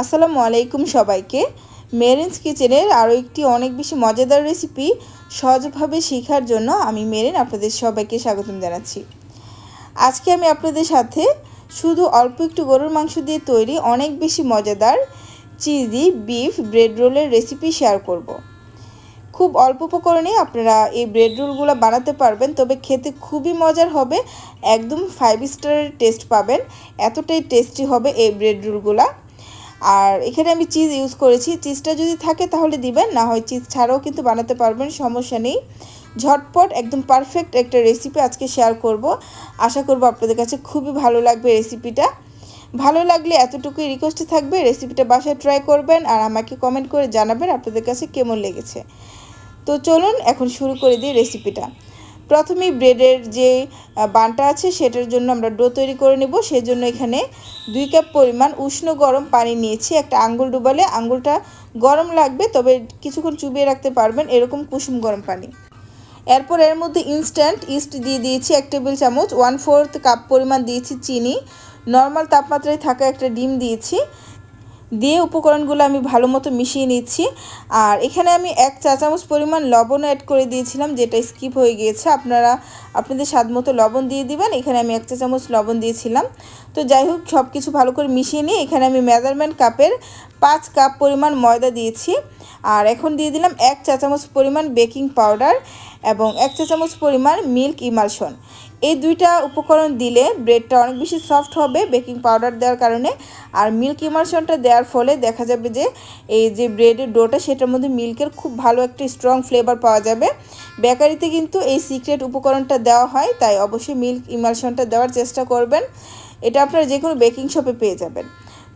আসসালামু আলাইকুম সবাইকে। মেরিনস কিচেনের আরও একটি অনেক বেশি মজাদার রেসিপি সহজভাবে শেখার জন্য আমি মেরিন আপনাদের সবাইকে স্বাগতম জানাচ্ছি। আজকে আমি আপনাদের সাথে শুধু অল্প একটু গরুর মাংস দিয়ে তৈরি অনেক বেশি মজাদার চিজি বিফ ব্রেড রোলের রেসিপি শেয়ার করব। খুব অল্প উপকরণে আপনারা এই ব্রেড রোলগুলো বানাতে পারবেন, তবে খেতে খুবই মজার হবে, একদম ফাইভ স্টারের টেস্ট পাবেন, এতটাই টেস্টি হবে এই ব্রেড রোলগুলা। আর এখানে আমি চিজ ইউজ করেছি। চিজটা যদি থাকে তাহলে দিবেন, না হয় চিজ ছাড়াও কিন্তু বানাতে পারবেন, সমস্যা নেই। ঝটপট একদম পারফেক্ট একটা রেসিপি আজকে শেয়ার করব। আশা করব আপনাদের কাছে খুবই ভালো লাগবে রেসিপিটা ভালো লাগলে এতটুকুই রিকোয়েস্টে থাকবে রেসিপিটা বাসায় ট্রাই করবেন আর আমাকে কমেন্ট করে জানাবেন আপনাদের কাছে কেমন লেগেছে। তো চলুন এখন শুরু করে দিই রেসিপিটা প্রথমেই ব্রেডের যে বানটা আছে সেটার জন্য আমরা ডো তৈরি করে নেব। সেই জন্য এখানে দুই কাপ পরিমাণ উষ্ণ গরম পানি নিয়েছি। একটা আঙ্গুল ডুবালে আঙ্গুলটা গরম লাগবে, তবে কিছুক্ষণ চুবিয়ে রাখতে পারবেন এরকম কুসুম গরম পানি। এরপর এর মধ্যে ইনস্ট্যান্ট ইস্ট দিয়ে দিয়েছি এক টেবিল চামচ। ওয়ান ফোর্থ কাপ পরিমাণ দিয়েছি চিনি। নর্মাল তাপমাত্রায় থাকা একটা ডিম দিয়েছি। দিয়ে উপকরণগুলো আমি ভালো মতো মিশিয়ে নিচ্ছি। আর এখানে আমি এক চা চামচ পরিমাণ লবণ অ্যাড করে দিয়েছিলাম, যেটা স্কিপ হয়ে গিয়েছে। আপনারা, আপনাদের স্বাদ মতো লবণ দিয়ে দিবেন। এখানে আমি এক চা চামচ লবণ দিয়েছিলাম। তো যাই হোক সব কিছু ভালো করে মিশিয়ে নিয়ে এখানে আমি মেজারমেন্ট কাপের পাঁচ কাপ পরিমাণ ময়দা দিয়েছি। আর এখন দিয়ে দিলাম এক চা চামচ পরিমাণ বেকিং পাউডার এবং এক চা চামচ পরিমাণ মিল্ক ইমালশন। এই দুইটা উপকরণ দিলে ব্রেডটা অনেক বেশি সফট হবে বেকিং পাউডার দেওয়ার কারণে। আর মিল্ক ইমালশনটা দেওয়ার ফলে দেখা যাবে যে এই যে ব্রেডের ডোটা, সেটার মধ্যে মিল্কের খুব ভালো একটা স্ট্রং ফ্লেভার পাওয়া যাবে। বেকারিতে কিন্তু এই সিক্রেট উপকরণটা দেওয়া হয়, তাই অবশ্যই মিল্ক ইমালশনটা দেওয়ার চেষ্টা করবেন। এটা আপনারা যে কোনো বেকিং শপে পেয়ে যাবেন।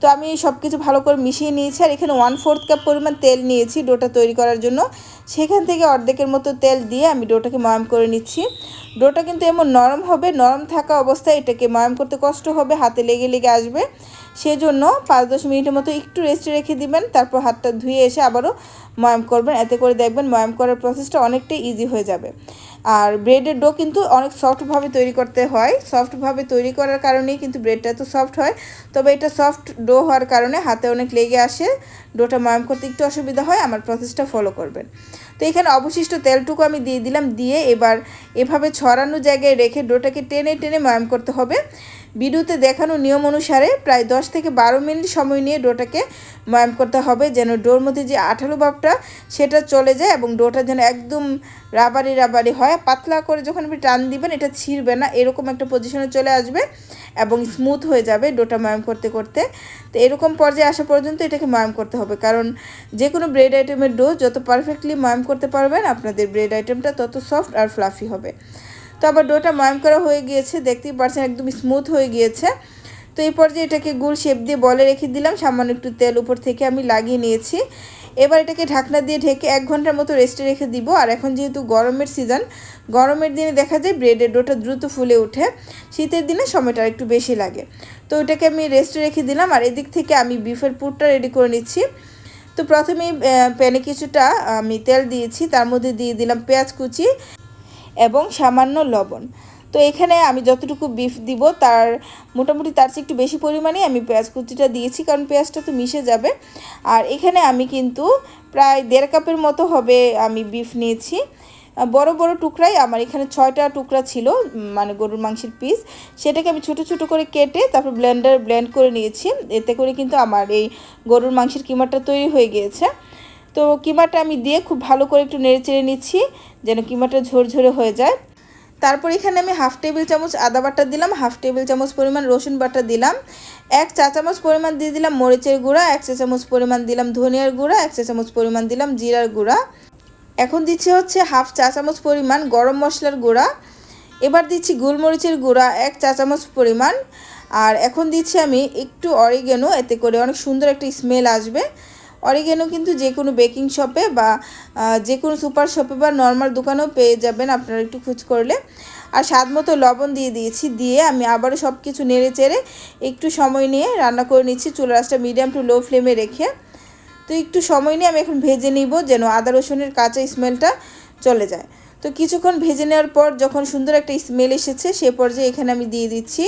তো আমি সব কিছু ভালো করে মিশিয়ে নিয়েছি আর এখানে ওয়ান ফোর্থ কাপ পরিমাণ তেল নিয়েছি ডোটা তৈরি করার জন্য। সেখান থেকে অর্ধেকের মতো তেল দিয়ে আমি ডোটাকে ময়াম করে নিচ্ছি। ডোটা কিন্তু এমন নরম হবে, নরম থাকা অবস্থায় এটাকে ময়াম করতে কষ্ট হবে, হাতে লেগে লেগে আসবে। সেজন্য পাঁচ দশ মিনিটের মতো একটু রেস্টে রেখে দিবেন, তারপর হাতটা ধুয়ে এসে আবারও ময়াম করবেন। এতে করে দেখবেন ময়াম করার প্রসেসটা অনেকটাই ইজি হয়ে যাবে। আর ব্রেডের ডো কিন্তু অনেক সফটভাবে তৈরি করতে হয়। সফটভাবে তৈরি করার কারণেই কিন্তু ব্রেডটা তো সফট হয়। তবে এটা সফট ডো হওয়ার কারণে হাতে অনেক লেগে আসে। ডোটা ময়াম করতে একটু অসুবিধা হয়, আমার প্রসেসটা ফলো করবেন। তো এখানে অবশিষ্ট তেলটুকু আমি দিয়ে দিলাম, দিয়ে এবার এভাবে ছড়ানো জায়গায় রেখে ডোটাকে টেনে টেনে ময়াম করতে হবে। ভিডিওতে দেখানো নিয়ম অনুসারে প্রায় দশ থেকে বারো মিনিট সময় নিয়ে ডোটাকে ময়াম করতে হবে, যেন ডোর মধ্যে যে আঠালো ভাবটা, সেটা চলে যায় এবং ডোটা যেন একদম রাবারি রাবারি হয়। পাতলা করে যখন আপনি টান দিবেন, এটা ছিঁড়বে না, এরকম একটা পজিশনে চলে আসবে এবং স্মুথ হয়ে যাবে ডোটা ময়াম করতে করতে। তো এরকম পর্যায়ে আসা পর্যন্ত এটাকে ময়াম করতে হবে, কারণ যে কোনো ব্রেড আইটেমের ডো যত পারফেক্টলি ময়াম করতে পারবেন, আপনাদের ব্রেড আইটেমটা তত সফট আর ফ্লাফি হবে। তো আবার ডোটা ময়াম করা হয়ে গিয়েছে, দেখতেই পাচ্ছেন একদম স্মুথ হয়ে গিয়েছে। তো এই পর্যায়ে এটাকে গুল শেপ দিয়ে বলে রেখে দিলাম, সামান্য একটু তেল উপর থেকে আমি লাগিয়ে নিয়েছি। এবার এটাকে ঢাকনা দিয়ে ঢেকে এক ঘণ্টার মতো রেস্টে রেখে দিব। আর এখন যেহেতু গরমের সিজন, গরমের দিনে দেখা যায় ব্রেডের ডোটা দ্রুত ফুলে ওঠে। শীতের দিনে সময়টা একটু বেশি লাগে। তো ওটাকে আমি রেস্টে রেখে দিলাম। আর এদিক থেকে আমি বিফের পুরটা রেডি করে নিচ্ছি। তো প্রথমেই প্যানে কিছুটা, আমি তেল দিয়েছি। তার মধ্যে দিয়ে দিলাম পেঁয়াজ কুচি এবং সামান্য লবণ। তো এখানে আমি যতটুকু বিফ দিব, তার মোটামুটি তার চেয়ে একটু বেশি পরিমাণে আমি পেঁয়াজ কুচিটা দিয়েছি, কারণ পেঁয়াজটা তো মিশে যাবে। আর এখানে আমি কিন্তু প্রায় দেড় কাপের মতো হবে আমি বিফ নিয়েছি। বড় বড় টুকরাই আমার এখানে ছয়টা টুকরা ছিল মানে গরুর মাংসের পিস সেটাকে আমি ছোট ছোট করে কেটে তারপর ব্লেন্ডার ব্লেন্ড করে নিয়েছি। এতে করে কিন্তু আমার এই গরুর মাংসের কিমাটা তৈরি হয়ে গিয়েছে। তো কিমাটা আমি দিয়ে খুব ভালো করে একটু নেড়ে চেড়ে নিচ্ছি, যেন কিমাটা ঝরঝরে হয়ে যায়। তারপর এখানে আমি হাফ টেবিল চামচ আদা বাটা দিলাম, হাফ টেবিল চামচ পরিমাণ রসুন বাটা দিলাম, এক চা চামচ পরিমাণ দিয়ে দিলাম মরিচের গুঁড়া, এক চা চামচ পরিমাণ দিলাম ধনিয়ার গুঁড়া, এক চা চামচ পরিমাণ দিলাম জিরার গুঁড়া। এখন দিচ্ছি হচ্ছে হাফ চা চামচ পরিমাণ গরম মশলার গুঁড়া। এবার দিচ্ছি গোলমরিচের গুঁড়া, এক চা চামচ পরিমাণ। আর এখন দিচ্ছি আমি একটু অরিগেনো, এতে করে অনেক সুন্দর একটা স্মেল আসবে। অরিগেনো কিন্তু যে কোনো বেকিং শপে বা যে কোনো সুপার শপে বা নর্মাল দোকানেও পেয়ে যাবেন আপনারা একটু খোঁজ করলে। আর স্বাদ মতো লবণ দিয়ে দিয়েছি, দিয়ে আমি আবারও সব কিছু নেড়ে চেড়ে একটু সময় নিয়ে রান্না করে নিচ্ছি চুলা রাসটা মিডিয়াম টু লো ফ্লেমে রেখে। তো একটু সময় নিয়ে আমি এখন ভেজে নিব যেন আদা রসুনের কাঁচা স্মেলটা চলে যায়। তো কিছুক্ষণ ভেজে নেওয়ার পর যখন সুন্দর একটা স্মেল এসেছে সে পর্যায়ে এখানে আমি দিয়ে দিচ্ছি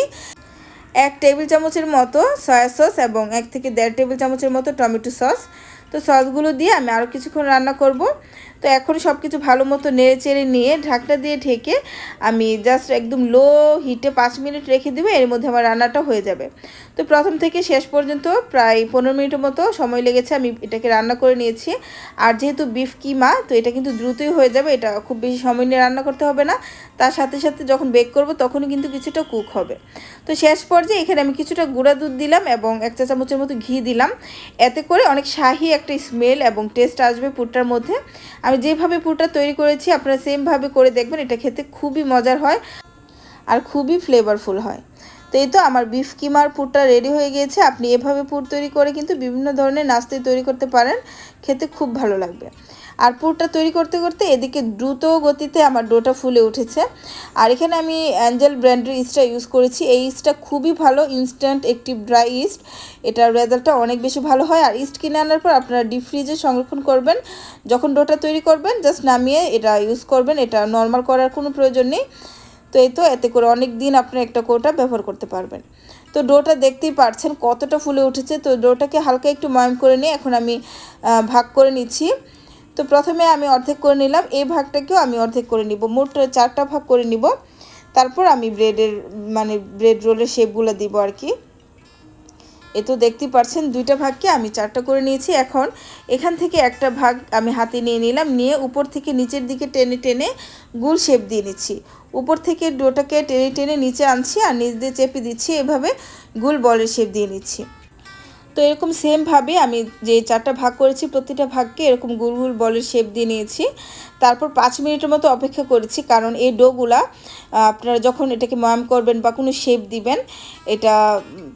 এক টেবিল চামচের মতো সয়া সস এবং এক থেকে দেড় টেবিল চামচের মতো টমেটো সস। তো সসগুলো দিয়ে আমি আরও কিছুক্ষণ রান্না করব। তো এখন সব কিছু ভালো মতো নেড়ে চেড়ে নিয়ে ঢাকটা দিয়ে ঢেকে আমি জাস্ট একদম লো হিটে পাঁচ মিনিট রেখে দেবো, এর মধ্যে আমার রান্নাটা হয়ে যাবে। তো প্রথম থেকে শেষ পর্যন্ত প্রায় পনেরো মিনিটের মতো সময় লেগেছে, আমি এটাকে রান্না করে নিয়েছি। আর যেহেতু বিফ কিমা, তো এটা কিন্তু দ্রুতই হয়ে যাবে, এটা খুব বেশি সময় নিয়ে রান্না করতে হবে না। তার সাথে সাথে যখন বেক করব, তখনই কিন্তু কিছুটা কুক হবে। তো শেষ পর্যায়ে এখানে আমি কিছুটা গুঁড়া দুধ দিলাম এবং এক চা চামচের মতো ঘি দিলাম। এতে করে অনেক শাহি একটা স্মেল এবং টেস্ট আসবে পুরটার মধ্যে। আমি যেভাবে পুরোটা তৈরি করেছি, আপনারা সেমভাবে করে দেখবেন, এটা খেতে খুবই মজার হয় আর খুবই ফ্লেভারফুল হয়। তো এই তো আমার বিফ কিমার পুরটা রেডি হয়ে গিয়েছে। আপনি এভাবে পুর তৈরি করে কিন্তু বিভিন্ন ধরনের নাস্তাই তৈরি করতে পারেন। খেতে খুব ভালো লাগবে। আর পুরটা তৈরি করতে করতে এদিকে দ্রুত গতিতে আমার ডোটা ফুলে উঠেছে। আর এখানে আমি অ্যাঞ্জেল ব্র্যান্ডের ইস্টটা ইউজ করেছি। এই ইস্টটা খুবই ভালো ইনস্ট্যান্ট একটি ড্রাই ইস্ট এটার রেজাল্টটা অনেক বেশি ভালো হয়। আর ইস্ট কিনে আনার পর আপনারা ডিপ ফ্রিজে সংরক্ষণ করবেন। যখন ডোটা তৈরি করবেন জাস্ট নামিয়ে এটা ইউজ করবেন। এটা নর্মাল করার কোনো প্রয়োজন নেই। তো এই তো, এতে করে অনেক দিন আপনি একটা কোটা ব্যবহার করতে পারবেন। তো ডোটা দেখতেই পারছেন কতটা ফুলে উঠেছে। তো ডোটাকে হালকা একটু ময়ম করে নিয়ে এখন আমি ভাগ করে নিচ্ছি। তো প্রথমে আমি অর্ধেক করে নিলাম, এই ভাগটাকেও আমি অর্ধেক করে নিব। মোট চারটা ভাগ করে নিব। তারপর আমি ব্রেডের মানে ব্রেড রোলের শেপগুলো দিব আর কি। এ তো দেখতেই পাচ্ছেন দুইটা ভাগকে আমি চারটা করে নিয়েছি। এখন এখান থেকে একটা ভাগ আমি হাতে নিয়ে নিলাম, নিয়ে উপর থেকে নিচের দিকে টেনে টেনে গুল শেপ দিয়ে নিচ্ছি। উপর থেকে ডোটাকে টেনে টেনে নিচে আনছি আর নিচ দিয়ে চেপে দিচ্ছি, এভাবে গুল বলের শেপ দিয়ে নিচ্ছি। তো এরকম সেমভাবে আমি যে চারটা ভাগ করেছি, প্রতিটা ভাগকে এরকম গুল গুল বলের শেপ দিয়ে নিয়েছি। তারপর পাঁচ মিনিটের মতো অপেক্ষা করেছি, কারণ এই ডোগুলা আপনারা যখন এটাকে ময়াম করবেন বা কোনো শেপ দিবেন, এটা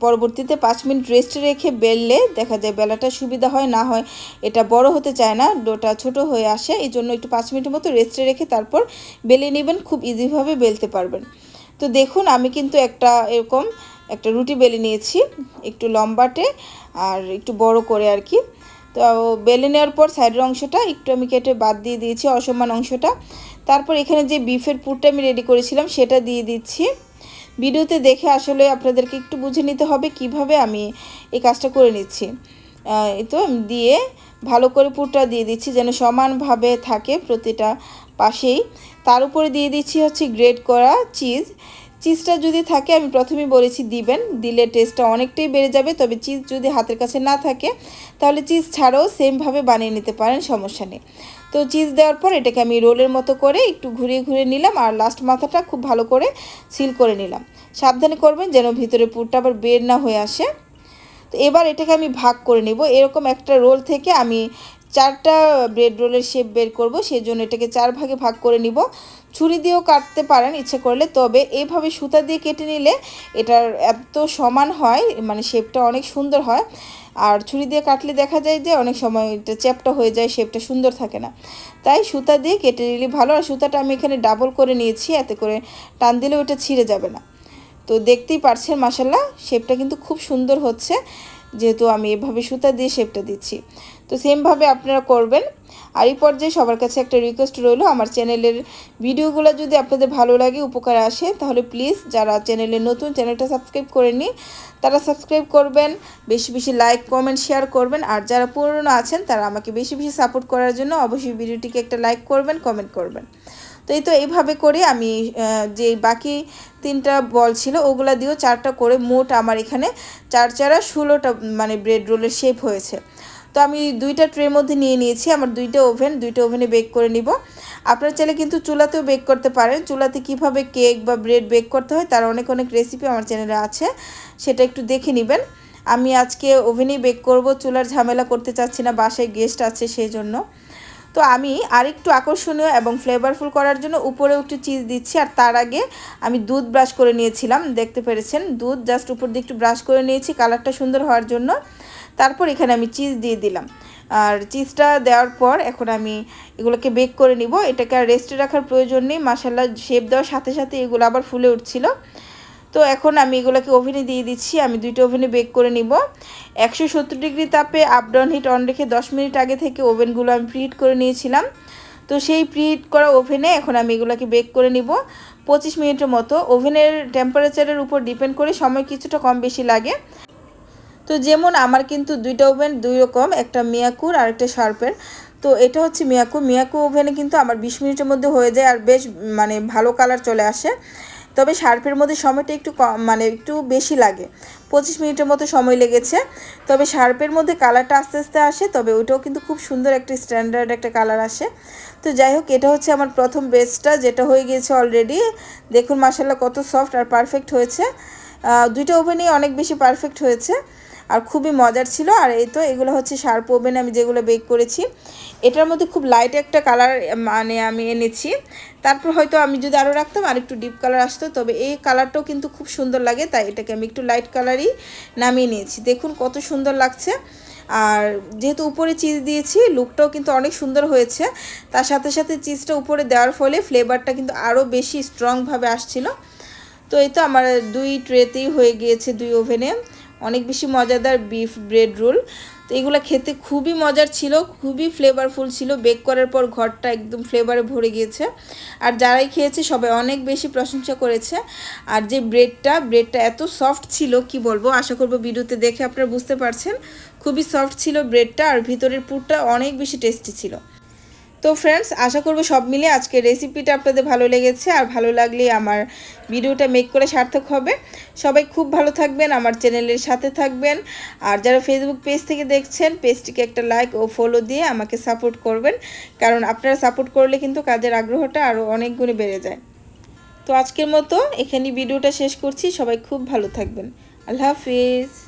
পরবর্তীতে পাঁচ মিনিট রেস্টে রেখে বেললে দেখা যায় বেলাটা সুবিধা হয়, না হয় এটা বড় হতে চায় না, ডোটা ছোট হয়ে আসে, এই জন্য একটু পাঁচ মিনিটের মতো রেস্টে রেখে তারপর বেলে নেবেন, খুব ইজিভাবে বেলতে পারবেন। তো দেখুন, আমি কিন্তু একটা এরকম একটা রুটি বেলে নিয়েছি, একটু লম্বাটে আর একটু বড় করে আর কি। তো বেলে নেওয়ার পর সাইডের অংশটা একটু আমি কেটে বাদ দিয়ে দিয়েছি অসমান অংশটা। তারপর এখানে যে বিফের পুরটা আমি রেডি করেছিলাম সেটা দিয়ে দিচ্ছি। ভিডিওতে দেখে আসলে আপনাদেরকে একটু বুঝে নিতে হবে কীভাবে আমি এই কাজটা করে নিচ্ছি। তো দিয়ে ভালো করে পুরটা দিয়ে দিচ্ছি যেন সমানভাবে থাকে প্রতিটা পাশেই। তার উপরে দিয়ে দিচ্ছি হচ্ছে গ্রেড করা চিজ। চিজটা যদি থাকে, আমি প্রথমেই বলেছি দিবেন। দিলে টেস্টটা অনেকটাই বেড়ে যাবে, তবে চিজ যদি হাতের কাছে না থাকে, তাহলে চিজ ছাড়াও সেমভাবে বানিয়ে নিতে পারেন, সমস্যা নেই। তো চিজ দেওয়ার পর এটাকে আমি রোলের মতো করে একটু ঘুরিয়ে ঘুরিয়ে নিলাম, আর লাস্ট মাথাটা খুব ভালো করে সিল করে নিলাম। সাবধানে করবেন যেন ভিতরে পুরটা আবার বের না হয়ে আসে। তো এবার এটাকে আমি ভাগ করে নেব। এরকম একটা রোল থেকে আমি চারটা ব্রেড রোলের শেপ বের করব সেই জন্য এটাকে চার ভাগে ভাগ করে নিব। ছুরি দিয়েও কাটতে পারেন, ইচ্ছে করলে, তবে এইভাবে সুতা দিয়ে কেটে নিলে এটার এত সমান হয় মানে শেপটা অনেক সুন্দর হয়। আর ছুরি দিয়ে কাটলে দেখা যায় যে, অনেক সময় এটা চ্যাপটা হয়ে যায় শেপটা সুন্দর থাকে না। তাই সুতা দিয়ে কেটে নিলে ভালো, আর সুতাটা আমি এখানে ডাবল করে নিয়েছি, এতে করে টান দিলেও ওটা ছিঁড়ে যাবে না। তো দেখতেই পারছেন মাসাল্লাহ শেপটা কিন্তু খুব সুন্দর হচ্ছে। যেহেতু আমি এভাবে সুতা দিয়ে শেপটা দিচ্ছি। তো সেমভাবে আপনারা করবেন। আর এই পর্যায়ে সবার কাছে একটা রিকোয়েস্ট রইল, আমার চ্যানেলের ভিডিওগুলো যদি আপনাদের ভালো লাগে, উপকার আসে, তাহলে প্লিজ যারা চ্যানেলে নতুন চ্যানেলটা সাবস্ক্রাইব করেননি, তারা সাবস্ক্রাইব করবেন, বেশি বেশি লাইক কমেন্ট শেয়ার করবেন। আর যারা পুরনো আছেন, তারা আমাকে বেশি বেশি সাপোর্ট করার জন্য অবশ্যই ভিডিওটিকে একটা লাইক করবেন কমেন্ট করবেন। তো এই তো এইভাবে করে আমি যে বাকি তিনটা বল ছিল ওগুলা দিয়েও চারটা করে মোট আমার এখানে চার চারা ষোলোটা মানে ব্রেড রোলের শেপ হয়েছে। তো আমি দুইটা ট্রের মধ্যে নিয়ে নিয়েছি, আমার দুইটা ওভেন দুইটা ওভেনে বেক করে নিব। আপনারা চাইলে কিন্তু চুলাতেও বেক করতে পারেন। চুলাতে কীভাবে কেক বা ব্রেড বেক করতে হয় তার অনেক অনেক রেসিপি আমার চ্যানেলে আছে, সেটা একটু দেখে নেবেন। আমি আজকে ওভেনেই বেক করব, চুলার ঝামেলা করতে চাচ্ছি না, বাসায় গেস্ট আছে সেই জন্য। তো আমি আরেকটু আকর্ষণীয় এবং ফ্লেভারফুল করার জন্য উপরে একটু চিজ দিচ্ছি আর তার আগে আমি দুধ ব্রাশ করে নিয়েছিলাম, দেখতে পেরেছেন? দুধ জাস্ট উপর দিয়ে একটু ব্রাশ করে নিয়েছি কালারটা সুন্দর হওয়ার জন্য। তারপর এখানে আমি চিজ দিয়ে দিলাম। আর চিজটা দেওয়ার পর এখন আমি এগুলোকে বেক করে নিব। এটাকে আর রেস্টে রাখার প্রয়োজন নেই। মাসাল্লা শেপ দেওয়ার সাথে সাথে এগুলো আবার ফুলে উঠছিল। তো এখন আমি এগুলোকে ওভেনে দিয়ে দিচ্ছি। আমি দুইটা ওভেনে বেক করে নিব। একশো সত্তর ডিগ্রি তাপে আপ ডাউন হিট অন রেখে দশ মিনিট আগে থেকে ওভেনগুলো আমি প্রিহিট করে নিয়েছিলাম। তো সেই প্রিহিট করা ওভেনে এখন আমি এগুলোকে বেক করে নিব। পঁচিশ মিনিটের মতো। ওভেনের টেম্পারেচারের উপর ডিপেন্ড করে সময় কিছুটা কম বেশি লাগে। তো যেমন আমার কিন্তু দুইটা ওভেন দুই রকম, একটা মিয়াকুর আর একটা শার্পের। তো এটা হচ্ছে মিয়াকু মিয়াকু ওভেনে কিন্তু আমার বিশ মিনিটের মধ্যে হয়ে যায় আর বেশ মানে ভালো কালার চলে আসে। তবে শার্পের মধ্যে সময়টা একটু কম মানে একটু বেশি লাগে। পঁচিশ মিনিটের মতো সময় লেগেছে। তবে শার্পের মধ্যে কালারটা আস্তে আস্তে আসে, তবে ওইটাও কিন্তু খুব সুন্দর একটা স্ট্যান্ডার্ড একটা কালার আসে। তো যাই হোক, এটা হচ্ছে আমার প্রথম বেসটা যেটা হয়ে গিয়েছে অলরেডি দেখুন মাসাল্লাহ কত সফট আর পারফেক্ট হয়েছে। দুইটা ওভেনই অনেক বেশি পারফেক্ট হয়েছে। আর খুবই মজার ছিল। আর এই তো এগুলো হচ্ছে শার্প ওভেনে আমি যেগুলো বেক করেছি। এটার মধ্যে খুব লাইট একটা কালার মানে আমি এনেছি। তারপর হয়তো আমি যদি আরও রাখতাম আর একটু ডিপ কালার আসতো। তবে এই কালারটাও কিন্তু খুব সুন্দর লাগে, তাই এটাকে আমি একটু লাইট কালারই নামিয়ে নিয়েছি। দেখুন কত সুন্দর লাগছে। আর যেহেতু উপরে চিজ দিয়েছি লুকটাও কিন্তু অনেক সুন্দর হয়েছে। তার সাথে সাথে চিজটা উপরে দেওয়ার ফলে ফ্লেভারটা কিন্তু আরও বেশি স্ট্রংভাবে আসছিল। তো এই তো আমার দুই ট্রেতেই হয়ে গিয়েছে দুই ওভেনে। অনেক বেশি মজাদার বিফ ব্রেড রোল তো এগুলো খেতে খুবই মজার ছিল, খুবই ফ্লেভারফুল ছিল। বেক করার পর ঘরটা একদম ফ্লেভারে ভরে গিয়েছে। আর যারাই খেয়েছে সবাই অনেক বেশি প্রশংসা করেছে। আর যে ব্রেডটা ব্রেডটা এত সফট ছিল, কি বলব? আশা করব ভিডিওতে দেখে আপনারা বুঝতে পারছেন। খুবই সফট ছিল ব্রেডটা আর ভিতরের পুরটা অনেক বেশি টেস্টি ছিল। তো ফ্রেন্ডস আশা করব সব মিলে আজকের রেসিপিটা আপনাদের ভালো লেগেছে আর ভালো লাগলে আমার ভিডিওটা মেক করে সার্থক হবে। সবাই খুব ভালো থাকবেন, আমার চ্যানেলের সাথে থাকবেন। আর যারা ফেসবুক পেজ থেকে দেখছেন পেজটিকে একটা লাইক ও ফলো দিয়ে আমাকে সাপোর্ট করবেন। কারণ আপনারা সাপোর্ট করলে কিন্তু কাজের আগ্রহটা আরও অনেক গুণে বেড়ে যায়। তো আজকের মতো এখানে ভিডিওটা শেষ করছি। সবাই খুব ভালো থাকবেন। আল্লাহ হাফিজ।